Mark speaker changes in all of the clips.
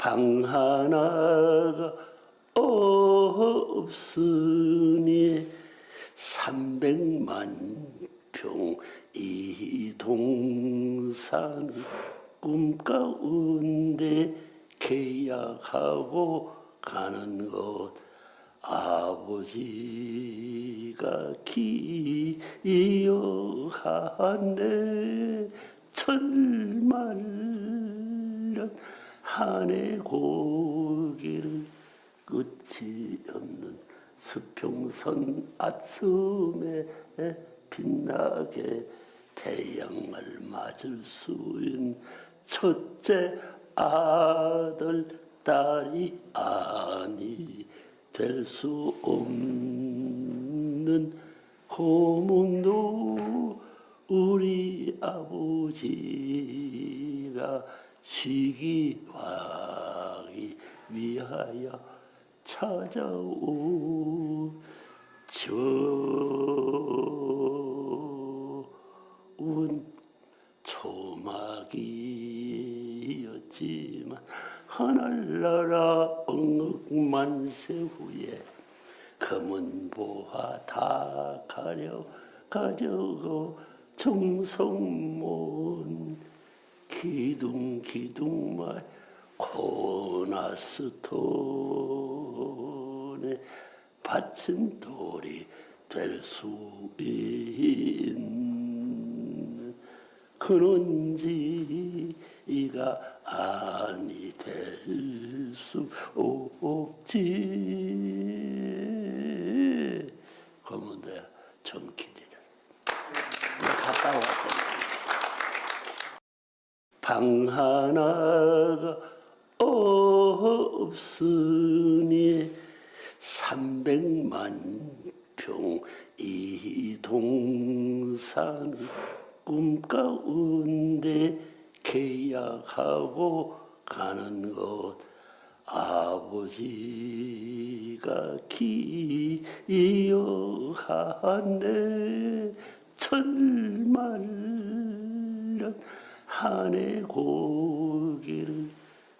Speaker 1: 방 하나가 없으니 삼백만 평 이 동산 꿈 가운데 계약하고 가는 곳 아버지가 기여한데 철말년 한해 고기를 끝이 없는 수평선 아침에 빛나게 태양을 맞을 수 있는 첫째 아들 딸이 아니 될 수 없는 고문도 우리 아버지가 시기하기 위하여 찾아온 초막이었지만 하늘나라 억만세 후에 검은 보화 다 가려 가져고 정성문 기둥 기둥말 코나스톤에 받친 돌이 될 수 있는 그런지가 아니 될 수 없지 방 하나가 없으니 삼백만 평 이 동산 꿈 가운데 계약하고 가는 곳 아버지가 기여한데 철말년 한해 고기를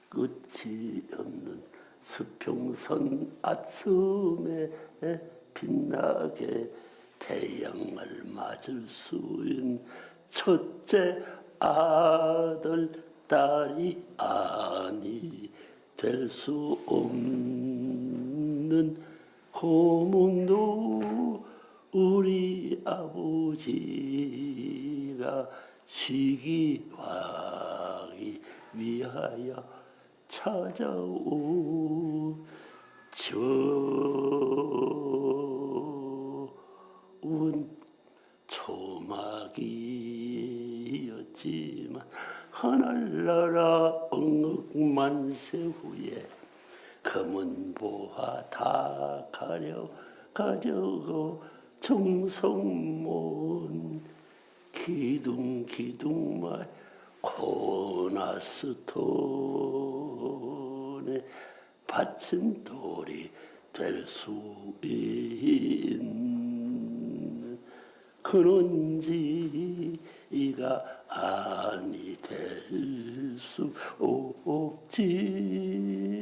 Speaker 1: 끝이 없는 수평선 아침에 빛나게 태양을 맞을 수 있는 첫째 아들 딸이 아니 될 수 없는 고문도 우리 아버지가 시기하기 위하여 찾아온 좋은 초막이었지만 하늘나라 억만세 후에 검은 보화 다 가려 가져고 정성문 기둥 기둥말 코나스톤에 받친 돌이 될 수 있는 그런지가 아니 될 수 없지